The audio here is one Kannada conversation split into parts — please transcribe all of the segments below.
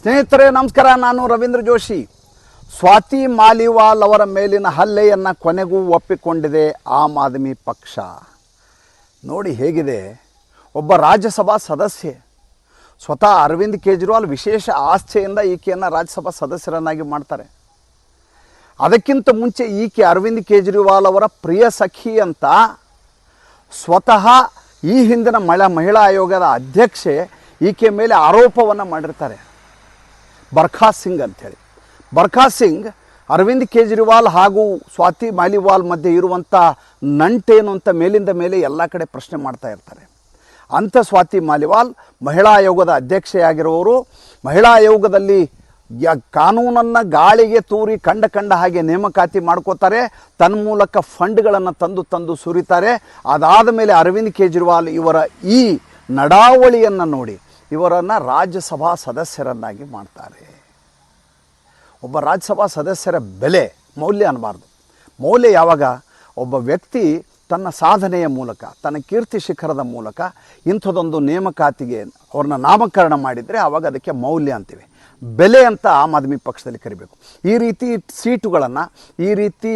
ಸ್ನೇಹಿತರೆ, ನಮಸ್ಕಾರ. ನಾನು ರವೀಂದ್ರ ಜೋಶಿ. ಸ್ವಾತಿ ಮಾಲಿವಾಲ್ ಅವರ ಮೇಲಿನ ಹಲ್ಲೆಯನ್ನು ಕೊನೆಗೂ ಒಪ್ಪಿಕೊಂಡಿದೆ ಆಮ್ ಆದ್ಮಿ ಪಕ್ಷ. ನೋಡಿ ಹೇಗಿದೆ. ಒಬ್ಬ ರಾಜ್ಯಸಭಾ ಸದಸ್ಯೆ, ಸ್ವತಃ ಅರವಿಂದ್ ಕೇಜ್ರಿವಾಲ್ ವಿಶೇಷ ಆಸ್ಥೆಯಿಂದ ಈಕೆಯನ್ನು ರಾಜ್ಯಸಭಾ ಸದಸ್ಯರನ್ನಾಗಿ ಮಾಡ್ತಾರೆ. ಅದಕ್ಕಿಂತ ಮುಂಚೆ ಈಕೆ ಅರವಿಂದ್ ಕೇಜ್ರಿವಾಲ್ ಅವರ ಪ್ರಿಯ ಸಖಿ ಅಂತ ಸ್ವತಃ ಈ ಹಿಂದಿನ ಮಹಿಳಾ ಮಹಿಳಾ ಆಯೋಗದ ಅಧ್ಯಕ್ಷೆ ಈಕೆ ಮೇಲೆ ಆರೋಪವನ್ನು ಮಾಡಿರ್ತಾರೆ. ಬರ್ಖಾ ಸಿಂಗ್ ಅಂಥೇಳಿ. ಬರ್ಖಾ ಸಿಂಗ್ ಅರವಿಂದ್ ಕೇಜ್ರಿವಾಲ್ ಹಾಗೂ ಸ್ವಾತಿ ಮಾಲಿವಾಲ್ ಮಧ್ಯೆ ಇರುವಂಥ ನಂಟೇನು ಅಂತ ಮೇಲಿಂದ ಮೇಲೆ ಎಲ್ಲ ಕಡೆ ಪ್ರಶ್ನೆ ಮಾಡ್ತಾ ಇರ್ತಾರೆ. ಅಂಥ ಸ್ವಾತಿ ಮಾಲಿವಾಲ್ ಮಹಿಳಾ ಆಯೋಗದ ಅಧ್ಯಕ್ಷೆಯಾಗಿರುವವರು ಮಹಿಳಾ ಆಯೋಗದಲ್ಲಿ ಯ ಕಾನೂನನ್ನು ಗಾಳಿಗೆ ತೂರಿ ಕಂಡ ಕಂಡ ಹಾಗೆ ನೇಮಕಾತಿ ಮಾಡ್ಕೋತಾರೆ. ತನ್ಮೂಲಕ ಫಂಡ್ಗಳನ್ನು ತಂದು ತಂದು ಸುರಿತಾರೆ. ಅದಾದ ಮೇಲೆ ಅರವಿಂದ್ ಕೇಜ್ರಿವಾಲ್ ಇವರ ಈ ನಡಾವಳಿಯನ್ನು ನೋಡಿ ಇವರನ್ನು ರಾಜ್ಯಸಭಾ ಸದಸ್ಯರನ್ನಾಗಿ ಮಾಡ್ತಾರೆ. ಒಬ್ಬ ರಾಜ್ಯಸಭಾ ಸದಸ್ಯರ ಬೆಲೆ ಮೌಲ್ಯ ಅನ್ನಬಾರ್ದು ಮೌಲ್ಯ ಯಾವಾಗ? ಒಬ್ಬ ವ್ಯಕ್ತಿ ತನ್ನ ಸಾಧನೆಯ ಮೂಲಕ, ತನ್ನ ಕೀರ್ತಿ ಶಿಖರದ ಮೂಲಕ ಇಂಥದೊಂದು ನೇಮಕಾತಿಗೆ ಅವ್ರನ್ನ ನಾಮಕರಣ ಮಾಡಿದರೆ ಆವಾಗ ಅದಕ್ಕೆ ಮೌಲ್ಯ ಅಂತೀವಿ. ಬೆಲೆ ಅಂತ ಆಮ್ ಆದ್ಮಿ ಪಕ್ಷದಲ್ಲಿ ಕರಿಬೇಕು. ಈ ರೀತಿ ಸೀಟುಗಳನ್ನು, ಈ ರೀತಿ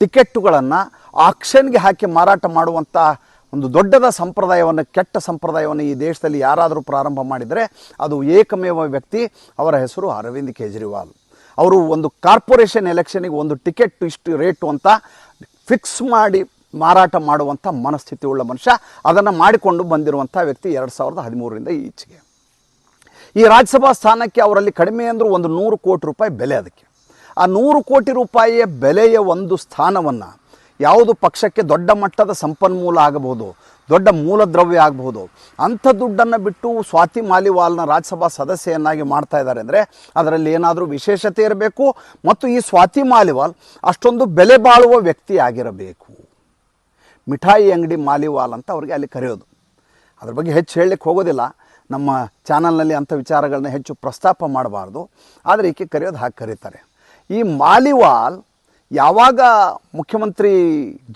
ಟಿಕೆಟ್ಟುಗಳನ್ನು ಆಕ್ಷನ್ಗೆ ಹಾಕಿ ಮಾರಾಟ ಮಾಡುವಂಥ ಒಂದು ದೊಡ್ಡದ ಸಂಪ್ರದಾಯವನ್ನು, ಕೆಟ್ಟ ಸಂಪ್ರದಾಯವನ್ನು ಈ ದೇಶದಲ್ಲಿ ಯಾರಾದರೂ ಪ್ರಾರಂಭ ಮಾಡಿದರೆ ಅದು ಏಕಮೇವ ವ್ಯಕ್ತಿ ಅವರ ಹೆಸರು ಅರವಿಂದ್ ಕೇಜ್ರಿವಾಲ್. ಅವರು ಒಂದು ಕಾರ್ಪೊರೇಷನ್ ಎಲೆಕ್ಷನಿಗೆ ಒಂದು ಟಿಕೆಟ್ ಇಷ್ಟು ರೇಟು ಅಂತ ಫಿಕ್ಸ್ ಮಾಡಿ ಮಾರಾಟ ಮಾಡುವಂಥ ಮನಸ್ಥಿತಿ ಉಳ್ಳ ಮನುಷ್ಯ. ಅದನ್ನು ಮಾಡಿಕೊಂಡು ಬಂದಿರುವಂಥ ವ್ಯಕ್ತಿ ಎರಡು ಸಾವಿರದ ಹದಿಮೂರರಿಂದ ಈಚೆಗೆ. ಈ ರಾಜ್ಯಸಭಾ ಸ್ಥಾನಕ್ಕೆ ಅವರಲ್ಲಿ ಕಡಿಮೆ ಅಂದರೂ ಒಂದು ನೂರು ಕೋಟಿ ರೂಪಾಯಿ ಬೆಲೆ ಅದಕ್ಕೆ. ಆ ನೂರು ಕೋಟಿ ರೂಪಾಯಿಯ ಬೆಲೆಯ ಒಂದು ಸ್ಥಾನವನ್ನು ಯಾವುದು ಪಕ್ಷಕ್ಕೆ ದೊಡ್ಡ ಮಟ್ಟದ ಸಂಪನ್ಮೂಲ ಆಗಬಹುದು, ದೊಡ್ಡ ಮೂಲ ದ್ರವ್ಯ ಆಗಬಹುದು. ಅಂಥ ದುಡ್ಡನ್ನು ಬಿಟ್ಟು ಸ್ವಾತಿ ಮಾಲಿವಾಲ್ನ ರಾಜ್ಯಸಭಾ ಸದಸ್ಯೆಯನ್ನಾಗಿ ಮಾಡ್ತಾ ಇದ್ದಾರೆ ಅಂದರೆ ಅದರಲ್ಲಿ ಏನಾದರೂ ವಿಶೇಷತೆ ಇರಬೇಕು? ಮತ್ತು ಈ ಸ್ವಾತಿ ಮಾಲಿವಾಲ್ ಅಷ್ಟೊಂದು ಬೆಲೆ ಬಾಳುವ ವ್ಯಕ್ತಿ ಆಗಿರಬೇಕು ಮಿಠಾಯಿ ಅಂಗಡಿ ಮಾಲಿವಾಲ್ ಅಂತ ಅವ್ರಿಗೆ ಅಲ್ಲಿ ಕರೆಯೋದು. ಅದ್ರ ಬಗ್ಗೆ ಹೆಚ್ಚು ಹೇಳಲಿಕ್ಕೆ ಹೋಗೋದಿಲ್ಲ. ನಮ್ಮ ಚಾನಲ್ನಲ್ಲಿ ಅಂಥ ವಿಚಾರಗಳನ್ನ ಹೆಚ್ಚು ಪ್ರಸ್ತಾಪ ಮಾಡಬಾರ್ದು. ಆದರೆ ಈಕೆ ಕರೆಯೋದು ಹಾಗೆ ಕರೀತಾರೆ. ಈ ಮಾಲಿವಾಲ್ ಯಾವಾಗ ಮುಖ್ಯಮಂತ್ರಿ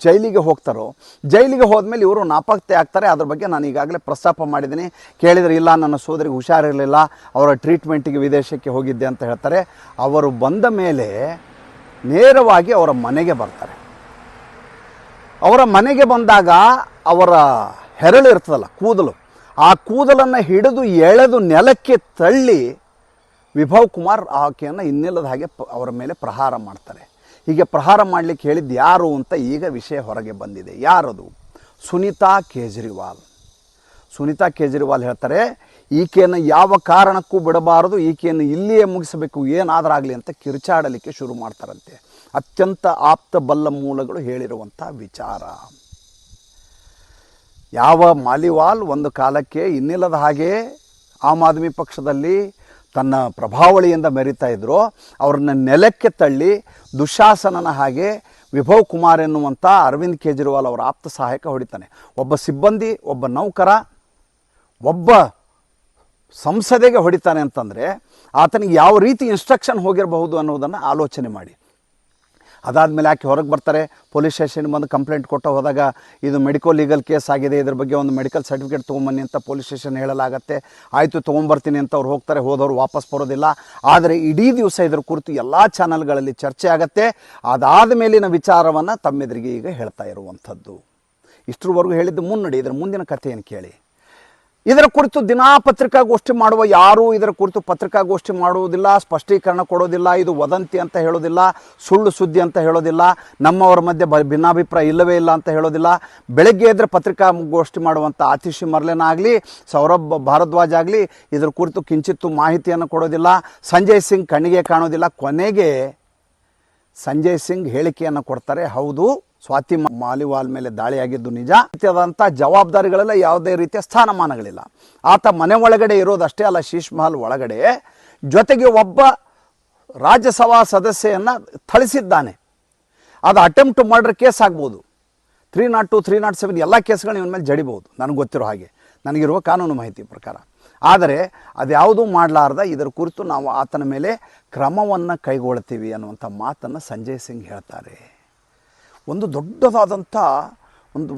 ಜೈಲಿಗೆ ಹೋಗ್ತಾರೋ, ಜೈಲಿಗೆ ಹೋದ್ಮೇಲೆ ಇವರು ನಾಪತ್ತೆ ಆಗ್ತಾರೆ. ಅದ್ರ ಬಗ್ಗೆ ನಾನು ಈಗಾಗಲೇ ಪ್ರಸ್ತಾಪ ಮಾಡಿದ್ದೀನಿ. ಕೇಳಿದರೆ, ಇಲ್ಲ, ನನ್ನ ಸೋದರಿಗೆ ಹುಷಾರಿರಲಿಲ್ಲ, ಅವರ ಟ್ರೀಟ್ಮೆಂಟಿಗೆ ವಿದೇಶಕ್ಕೆ ಹೋಗಿದ್ದೆ ಅಂತ ಹೇಳ್ತಾರೆ. ಅವರು ಬಂದ ಮೇಲೆ ನೇರವಾಗಿ ಅವರ ಮನೆಗೆ ಬರ್ತಾರೆ. ಅವರ ಮನೆಗೆ ಬಂದಾಗ ಅವರ ಹೆರಳು ಇರ್ತದಲ್ಲ, ಕೂದಲು. ಆ ಕೂದಲನ್ನು ಹಿಡಿದು ಎಳೆದು ನೆಲಕ್ಕೆ ತಳ್ಳಿ ವಿಭವ್ ಕುಮಾರ್ ಆಕೆಯನ್ನು ಇನ್ನಿಲ್ಲದ ಹಾಗೆ ಅವರ ಮೇಲೆ ಪ್ರಹಾರ ಮಾಡ್ತಾರೆ. ಹೀಗೆ ಪ್ರಹಾರ ಮಾಡಲಿಕ್ಕೆ ಹೇಳಿದ್ದು ಯಾರು ಅಂತ ಈಗ ವಿಷಯ ಹೊರಗೆ ಬಂದಿದೆ. ಯಾರದು? ಸುನೀತಾ ಕೇಜ್ರಿವಾಲ್. ಸುನೀತಾ ಕೇಜ್ರಿವಾಲ್ ಹೇಳ್ತಾರೆ, ಈಕೆಯನ್ನು ಯಾವ ಕಾರಣಕ್ಕೂ ಬಿಡಬಾರದು, ಈಕೆಯನ್ನು ಇಲ್ಲಿಯೇ ಮುಗಿಸಬೇಕು, ಏನಾದರಾಗಲಿ ಅಂತ ಕಿರುಚಾಡಲಿಕ್ಕೆ ಶುರು ಮಾಡ್ತಾರಂತೆ. ಅತ್ಯಂತ ಆಪ್ತ ಬಲ್ಲ ಮೂಲಗಳು ಹೇಳಿರುವಂಥ ವಿಚಾರ. ಯಾವ ಮಾಲಿವಾಲ್ ಒಂದು ಕಾಲಕ್ಕೆ ಇನ್ನಿಲ್ಲದ ಹಾಗೆ ಆಮ್ ಆದ್ಮಿ ಪಕ್ಷದಲ್ಲಿ ತನ್ನ ಪ್ರಭಾವಳಿಯಿಂದ ಮೆರಿತಾ ಇದ್ರು, ಅವ್ರನ್ನ ನೆಲಕ್ಕೆ ತಳ್ಳಿ ದುಶಾಸನನ ಹಾಗೆ ವಿಭವ್ ಕುಮಾರ್ ಎನ್ನುವಂಥ ಅರವಿಂದ್ ಕೇಜ್ರಿವಾಲ್ ಅವರ ಆಪ್ತ ಸಹಾಯಕ ಹೊಡಿತಾನೆ. ಒಬ್ಬ ಸಿಬ್ಬಂದಿ, ಒಬ್ಬ ನೌಕರ, ಒಬ್ಬ ಸಂಸದೆಗೆ ಹೊಡಿತಾನೆ ಅಂತಂದರೆ ಆತನಿಗೆ ಯಾವ ರೀತಿ ಇನ್ಸ್ಟ್ರಕ್ಷನ್ ಹೋಗಿರಬಹುದು ಅನ್ನೋದನ್ನು ಆಲೋಚನೆ ಮಾಡಿ. ಅದಾದಮೇಲೆ ಯಾಕೆ ಹೊರಗೆ ಬರ್ತಾರೆ? ಪೊಲೀಸ್ ಸ್ಟೇಷನ್ ಬಂದು ಕಂಪ್ಲೇಂಟ್ ಕೊಟ್ಟು ಹೋದಾಗ ಇದು ಮೆಡಿಕೋ ಲೀಗಲ್ ಕೇಸ್ ಆಗಿದೆ, ಇದ್ರ ಬಗ್ಗೆ ಒಂದು ಮೆಡಿಕಲ್ ಸರ್ಟಿಫಿಕೇಟ್ ತೊಗೊಂಬನ್ನಿ ಅಂತ ಪೊಲೀಸ್ ಸ್ಟೇಷನ್ ಹೇಳಲಾಗತ್ತೆ. ಆಯಿತು, ತೊಗೊಂಬರ್ತೀನಿ ಅಂತ ಅವ್ರು ಹೋಗ್ತಾರೆ, ಹೋದವರು ವಾಪಸ್ ಬರೋದಿಲ್ಲ. ಆದರೆ ಇಡೀ ದಿವಸ ಇದ್ರ ಕುರಿತು ಎಲ್ಲ ಚಾನಲ್ಗಳಲ್ಲಿ ಚರ್ಚೆ ಆಗತ್ತೆ. ಅದಾದ ಮೇಲಿನ ವಿಚಾರವನ್ನು ತಮ್ಮೆದುರಿಗೆ ಈಗ ಹೇಳ್ತಾ ಇರುವಂಥದ್ದು. ಇಷ್ಟರವರೆಗೂ ಹೇಳಿದ್ದು ಮುನ್ನಡಿ, ಇದರ ಮುಂದಿನ ಕಥೆಯನ್ನು ಕೇಳಿ? ಇದರ ಕುರಿತು ದಿನಾ ಪತ್ರಿಕಾಗೋಷ್ಠಿ ಮಾಡುವ ಯಾರೂ ಇದರ ಕುರಿತು ಪತ್ರಿಕಾಗೋಷ್ಠಿ ಮಾಡುವುದಿಲ್ಲ, ಸ್ಪಷ್ಟೀಕರಣ ಕೊಡೋದಿಲ್ಲ, ಇದು ವದಂತಿ ಅಂತ ಹೇಳೋದಿಲ್ಲ, ಸುಳ್ಳು ಸುದ್ದಿ ಅಂತ ಹೇಳೋದಿಲ್ಲ, ನಮ್ಮವರ ಮಧ್ಯೆ ಬ ಭಿನ್ನಾಭಿಪ್ರಾಯ ಇಲ್ಲವೇ ಇಲ್ಲ ಅಂತ ಹೇಳೋದಿಲ್ಲ. ಬೆಳಗ್ಗೆ ಎದ್ರೆ ಪತ್ರಿಕಾಗೋಷ್ಠಿ ಮಾಡುವಂಥ ಆತಿಶಿ ಮರ್ಲೆನ ಆಗಲಿ ಸೌರಭ್ ಭಾರದ್ವಾಜ್ ಆಗಲಿ, ಇದರ ಕುರಿತು ಕಿಂಚಿತ್ತು ಮಾಹಿತಿಯನ್ನು ಕೊಡೋದಿಲ್ಲ. ಸಂಜಯ್ ಸಿಂಗ್ ಕಣ್ಣಿಗೆ ಕಾಣೋದಿಲ್ಲ. ಕೊನೆಗೆ ಸಂಜಯ್ ಸಿಂಗ್ ಹೇಳಿಕೆಯನ್ನು ಕೊಡ್ತಾರೆ. ಹೌದು ಸ್ವಾತಿ ಮಾಲಿವಾಲ್ ಮೇಲೆ ದಾಳಿಯಾಗಿದ್ದು ನಿಜ. ಇತ್ಯಾದಂಥ ಜವಾಬ್ದಾರಿಗಳೆಲ್ಲ ಯಾವುದೇ ರೀತಿಯ ಸ್ಥಾನಮಾನಗಳಿಲ್ಲ. ಆತ ಮನೆ ಒಳಗಡೆ ಇರೋದಷ್ಟೇ ಅಲ್ಲ, ಶೀಶ್ ಮಹಲ್ ಒಳಗಡೆ ಜೊತೆಗೆ ಒಬ್ಬ ರಾಜ್ಯಸಭಾ ಸದಸ್ಯೆಯನ್ನು ಥಳಿಸಿದ್ದಾನೆ. ಅದು ಅಟೆಂಪ್ಟ್ ಮರ್ಡರ್ ಕೇಸ್ ಆಗ್ಬೋದು. Three not two three not seven ಎಲ್ಲ ಕೇಸ್ಗಳನ್ನ ಇವನ ಮೇಲೆ ಜಡಿಬೋದು ನನಗೆ ಗೊತ್ತಿರೋ ಹಾಗೆ. ನನಗಿರುವ ಕಾನೂನು ಮಾಹಿತಿ ಪ್ರಕಾರ. ಆದರೆ ಅದ್ಯಾವುದೂ ಮಾಡಲಾರ್ದ ಇದರ ಕುರಿತು ನಾವು ಆತನ ಮೇಲೆ ಕ್ರಮವನ್ನು ಕೈಗೊಳ್ತೀವಿ ಅನ್ನುವಂಥ ಮಾತನ್ನು ಸಂಜಯ್ ಸಿಂಗ್ ಹೇಳ್ತಾರೆ. ಒಂದು ದೊಡ್ಡದಾದಂಥ ಒಂದು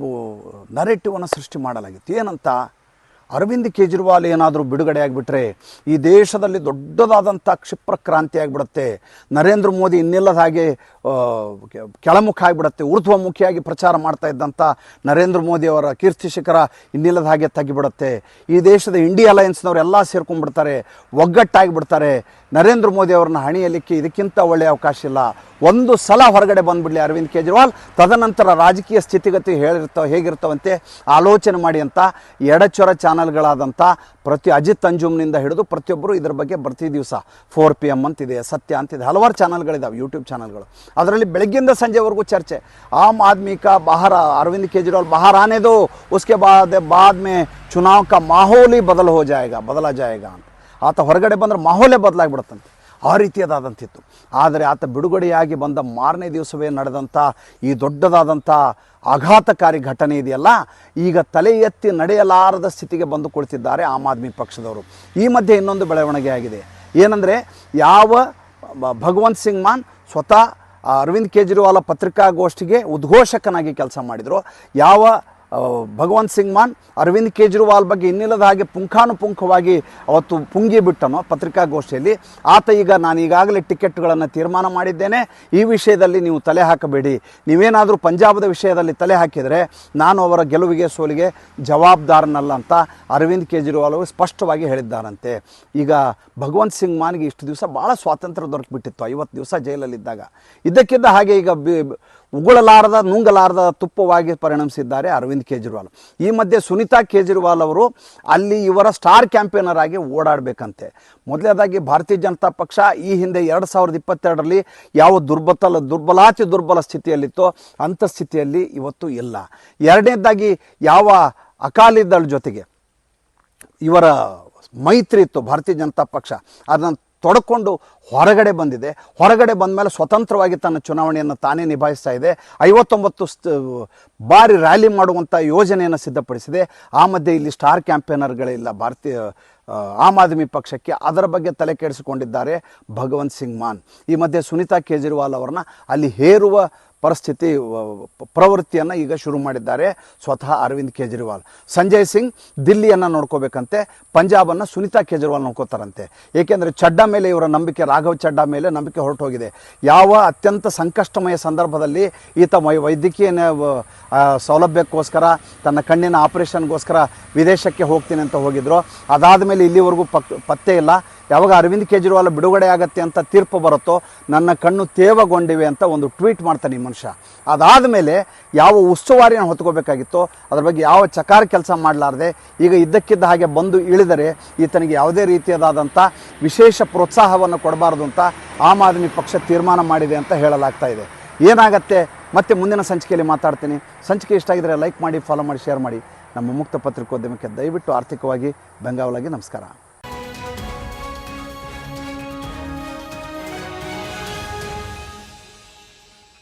ನರೇಟಿವನ್ನು ಸೃಷ್ಟಿ ಮಾಡಲಾಗಿತ್ತು. ಏನಂತ? ಅರವಿಂದ್ ಕೇಜ್ರಿವಾಲ್ ಏನಾದರೂ ಬಿಡುಗಡೆ ಆಗಿಬಿಟ್ರೆ ಈ ದೇಶದಲ್ಲಿ ದೊಡ್ಡದಾದಂಥ ಕ್ಷಿಪ್ರ ಕ್ರಾಂತಿ ಆಗಿಬಿಡುತ್ತೆ. ನರೇಂದ್ರ ಮೋದಿ ಇನ್ನಿಲ್ಲದ ಹಾಗೆ ಕೆಳಮುಖ ಆಗಿಬಿಡುತ್ತೆ. ಊರ್ಧ್ವಮುಖಿಯಾಗಿ ಪ್ರಚಾರ ಮಾಡ್ತಾ ಇದ್ದಂಥ ನರೇಂದ್ರ ಮೋದಿ ಅವರ ಕೀರ್ತಿ ಶಿಖರ ಇನ್ನಿಲ್ಲದ ಹಾಗೆ ತಗ್ಗಿಬಿಡುತ್ತೆ. ಈ ದೇಶದ ಇಂಡಿಯಾ ಅಲಯನ್ಸ್ನವರೆಲ್ಲ ಸೇರ್ಕೊಂಡ್ಬಿಡ್ತಾರೆ, ಒಗ್ಗಟ್ಟಾಗಿಬಿಡ್ತಾರೆ. ನರೇಂದ್ರ ಮೋದಿ ಅವ್ರನ್ನ ಹಣಿಯಲಿಕ್ಕೆ ಇದಕ್ಕಿಂತ ಒಳ್ಳೆಯ ಅವಕಾಶ ಇಲ್ಲ. ಒಂದು ಸಲ ಹೊರಗಡೆ ಬಂದ್ಬಿಡಲಿ ಅರವಿಂದ್ ಕೇಜ್ರಿವಾಲ್. ತದನಂತರ ರಾಜಕೀಯ ಸ್ಥಿತಿಗತಿ ಹೇಳಿರ್ತಾವೆ ಹೇಗಿರ್ತಾವಂತೆ ಆಲೋಚನೆ ಮಾಡಿ ಅಂತ ಎಡಚೊರ ಚಾನಲ್ಗಳಾದಂಥ ಪ್ರತಿ ಅಜಿತ್ ಅಂಜುಮ್ನಿಂದ ಹಿಡಿದು ಪ್ರತಿಯೊಬ್ಬರು ಇದ್ರ ಬಗ್ಗೆ ಪ್ರತಿ ದಿವಸ ಫೋರ್ ಪಿ ಎಂ ಅಂತಿದೆ, ಸತ್ಯ ಅಂತಿದೆ, ಹಲವಾರು ಚಾನಲ್ಗಳಿದ್ದಾವೆ ಯೂಟ್ಯೂಬ್ ಚಾನಲ್ಗಳು. ಅದರಲ್ಲಿ ಬೆಳಗ್ಗಿಂದ ಸಂಜೆವರೆಗೂ ಚರ್ಚೆ. ಆಮ್ ಆದ್ಮಿ ಕಾ ಬಹಾರ, ಅರವಿಂದ್ ಕೇಜ್ರಿವಾಲ್ ಬಹಾರ ಆನೆದು, ಉಸ್ಕೆ ಬಾದ್ ಬಾದ್ ಮೇ ಚುನಾವ್ ಕಾ ಮಾಹೋಲಿ ಬದಲು ಹೋ ಜಾಯೇಗಾ, ಬದಲಾ ಜಾಯೇಗಾ ಅಂತ. ಆತ ಹೊರಗಡೆ ಬಂದರೆ ಮಾಹೋಲೇ ಬದಲಾಗಿಬಿಡುತ್ತಂತೆ. ಆ ರೀತಿಯದಾದಂತಿತ್ತು. ಆದರೆ ಆತ ಬಿಡುಗಡೆಯಾಗಿ ಬಂದ ಮಾರನೇ ದಿವಸವೇ ನಡೆದಂಥ ಈ ದೊಡ್ಡದಾದಂಥ ಆಘಾತಕಾರಿ ಘಟನೆ ಇದೆಯಲ್ಲ, ಈಗ ತಲೆ ಎತ್ತಿ ನಡೆಯಲಾರದ ಸ್ಥಿತಿಗೆ ಬಂದು ಕುಳಿತಿದ್ದಾರೆ ಆಮ್ ಆದ್ಮಿ ಪಕ್ಷದವರು. ಈ ಮಧ್ಯೆ ಇನ್ನೊಂದು ಬೆಳವಣಿಗೆ ಆಗಿದೆ. ಏನಂದರೆ, ಯಾವ ಭಗವಂತ್ ಸಿಂಗ್ ಮಾನ್ ಸ್ವತಃ ಅರವಿಂದ್ ಕೇಜ್ರಿವಾಲ ಪತ್ರಿಕಾಗೋಷ್ಠಿಗೆ ಉದ್ಘೋಷಕನಾಗಿ ಕೆಲಸ ಮಾಡಿದರು. ಯಾವ ಭಗವಂತ್ ಸಿಂಗ್ ಮಾನ್ ಅರವಿಂದ್ ಕೇಜ್ರಿವಾಲ್ ಬಗ್ಗೆ ಇನ್ನಿಲ್ಲದ ಹಾಗೆ ಪುಂಖಾನುಪುಂಖವಾಗಿ ಅವತ್ತು ಪುಂಗಿ ಬಿಟ್ಟನೋ ಪತ್ರಿಕಾಗೋಷ್ಠಿಯಲ್ಲಿ. ಆತ ಈಗ ನಾನು ಈಗಾಗಲೇ ಟಿಕೆಟ್ಗಳನ್ನು ತೀರ್ಮಾನ ಮಾಡಿದ್ದೇನೆ. ಈ ವಿಷಯದಲ್ಲಿ ನೀವು ತಲೆ ಹಾಕಬೇಡಿ. ನೀವೇನಾದರೂ ಪಂಜಾಬದ ವಿಷಯದಲ್ಲಿ ತಲೆ ಹಾಕಿದರೆ ನಾನು ಅವರ ಗೆಲುವಿಗೆ ಸೋಲಿಗೆ ಜವಾಬ್ದಾರನಲ್ಲ ಅಂತ ಅರವಿಂದ್ ಕೇಜ್ರಿವಾಲ್ ಅವರು ಸ್ಪಷ್ಟವಾಗಿ ಹೇಳಿದ್ದಾರಂತೆ. ಈಗ ಭಗವಂತ್ ಸಿಂಗ್ ಮಾನ್ಗೆ ಇಷ್ಟು ದಿವಸ ಭಾಳ ಸ್ವಾತಂತ್ರ್ಯ ದೊರಕಿಬಿಟ್ಟಿತ್ತು, ಐವತ್ತು ದಿವಸ ಜೈಲಲ್ಲಿದ್ದಾಗ. ಇದ್ದಕ್ಕಿದ್ದ ಹಾಗೆ ಈಗ ಬಿ- ಉಗುಳಲಾರದ, ನುಂಗಲಾರದ ತುಪ್ಪವಾಗಿ ಪರಿಣಮಿಸಿದ್ದಾರೆ ಅರವಿಂದ್ ಕೇಜ್ರಿವಾಲ್. ಈ ಮಧ್ಯೆ ಸುನಿತಾ ಕೇಜ್ರಿವಾಲ್ ಅವರು ಅಲ್ಲಿ ಇವರ ಸ್ಟಾರ್ ಕ್ಯಾಂಪೇನರ್ ಆಗಿ ಓಡಾಡಬೇಕಂತೆ. ಮೊದಲನೇದಾಗಿ ಭಾರತೀಯ ಜನತಾ ಪಕ್ಷ ಈ ಹಿಂದೆ ಎರಡು ಸಾವಿರದ ಇಪ್ಪತ್ತೆರಡರಲ್ಲಿ ಯಾವ ದುರ್ಬಲ ದುರ್ಬಲಾತಿ ದುರ್ಬಲ ಸ್ಥಿತಿಯಲ್ಲಿತ್ತೋ ಅಂಥ ಸ್ಥಿತಿಯಲ್ಲಿ ಇವತ್ತು ಇಲ್ಲ. ಎರಡನೇದಾಗಿ ಯಾವ ಅಕಾಲಿ ದಳ ಜೊತೆಗೆ ಇವರ ಮೈತ್ರಿ ಇತ್ತು ಭಾರತೀಯ ಜನತಾ ಪಕ್ಷ. ಅದನ್ನು ತೊಡ್ಕೊಂಡು ಹೊರಗಡೆ ಬಂದಿದೆ. ಹೊರಗಡೆ ಬಂದ ಮೇಲೆ ಸ್ವತಂತ್ರವಾಗಿ ತನ್ನ ಚುನಾವಣೆಯನ್ನು ತಾನೇ ನಿಭಾಯಿಸ್ತಾ ಇದೆ. ಐವತ್ತೊಂಬತ್ತು ಬಾರಿ ರ್ಯಾಲಿ ಮಾಡುವಂಥ ಯೋಜನೆಯನ್ನು ಸಿದ್ಧಪಡಿಸಿದೆ. ಆ ಮಧ್ಯೆ ಇಲ್ಲಿ ಸ್ಟಾರ್ ಕ್ಯಾಂಪೇನರ್ಗಳಿಲ್ಲ ಭಾರತೀಯ ಆಮ್ ಆದ್ಮಿ ಪಕ್ಷಕ್ಕೆ ಅದರ ಬಗ್ಗೆ ತಲೆ ಕೆಡಿಸಿಕೊಂಡಿದ್ದಾರೆ ಭಗವಂತ್ ಸಿಂಗ್ ಮಾನ್. ಈ ಮಧ್ಯೆ ಸುನೀತಾ ಕೇಜ್ರಿವಾಲ್ ಅವರನ್ನ ಅಲ್ಲಿ ಹೇರುವ ಪರಿಸ್ಥಿತಿ ಪ್ರವೃತ್ತಿಯನ್ನು ಈಗ ಶುರು ಮಾಡಿದ್ದಾರೆ ಸ್ವತಃ ಅರವಿಂದ್ ಕೇಜ್ರಿವಾಲ್. ಸಂಜಯ್ ಸಿಂಗ್ ದಿಲ್ಲಿಯನ್ನು ನೋಡ್ಕೋಬೇಕಂತೆ, ಪಂಜಾಬನ್ನು ಸುನೀತಾ ಕೇಜ್ರಿವಾಲ್ ನೋಡ್ಕೋತಾರಂತೆ. ಏಕೆಂದರೆ ಚಡ್ಡ ಮೇಲೆ ಇವರ ನಂಬಿಕೆ, ರಾಘವ್ ಚಡ್ಡ ಮೇಲೆ ನಂಬಿಕೆ ಹೊರಟೋಗಿದೆ. ಯಾವ ಅತ್ಯಂತ ಸಂಕಷ್ಟಮಯ ಸಂದರ್ಭದಲ್ಲಿ ಈತ ವೈದ್ಯಕೀಯ ಸೌಲಭ್ಯಕ್ಕೋಸ್ಕರ, ತನ್ನ ಕಣ್ಣಿನ ಆಪರೇಷನ್ಗೋಸ್ಕರ ವಿದೇಶಕ್ಕೆ ಹೋಗ್ತೀನಿ ಅಂತ ಹೋಗಿದ್ರು. ಅದಾದ ಮೇಲೆ ಇಲ್ಲಿವರೆಗೂ ಪತ್ತೆ ಇಲ್ಲ. ಯಾವಾಗ ಅರವಿಂದ್ ಕೇಜ್ರಿವಾಲ್ ಬಿಡುಗಡೆ ಆಗತ್ತೆ ಅಂತ ತೀರ್ಪು ಬರುತ್ತೋ, ನನ್ನ ಕಣ್ಣು ತೇವಗೊಂಡಿವೆ ಅಂತ ಒಂದು ಟ್ವೀಟ್ ಮಾಡ್ತಾನೆ ಈ ಮನುಷ್ಯ. ಅದಾದ ಮೇಲೆ ಯಾವ ಉಸ್ತುವಾರಿನ ಹೊತ್ಕೋಬೇಕಾಗಿತ್ತೋ, ಅದ್ರ ಬಗ್ಗೆ ಯಾವ ಚಕಾರ ಕೆಲಸ ಮಾಡಲಾರ್ದೆ, ಈಗ ಇದ್ದಕ್ಕಿದ್ದ ಹಾಗೆ ಬಂದು ಇಳಿದರೆ ಈತನಿಗೆ ಯಾವುದೇ ರೀತಿಯಾದಂಥ ವಿಶೇಷ ಪ್ರೋತ್ಸಾಹವನ್ನು ಕೊಡಬಾರ್ದು ಅಂತ ಆಮ್ ಆದ್ಮಿ ಪಕ್ಷ ತೀರ್ಮಾನ ಮಾಡಿದೆ ಅಂತ ಹೇಳಲಾಗ್ತಾ ಇದೆ. ಏನಾಗತ್ತೆ? ಮತ್ತೆ ಮುಂದಿನ ಸಂಚಿಕೆಯಲ್ಲಿ ಮಾತಾಡ್ತೀನಿ. ಸಂಚಿಕೆ ಇಷ್ಟ ಆಗಿದರೆ ಲೈಕ್ ಮಾಡಿ, ಫಾಲೋ ಮಾಡಿ, ಶೇರ್ ಮಾಡಿ. ನಮ್ಮ ಮುಕ್ತ ಪತ್ರಿಕೋದ್ಯಮಕ್ಕೆ ದಯವಿಟ್ಟು ಆರ್ಥಿಕವಾಗಿ, ಬೆಂಗಾವಲಾಗಿ ನಮಸ್ಕಾರ.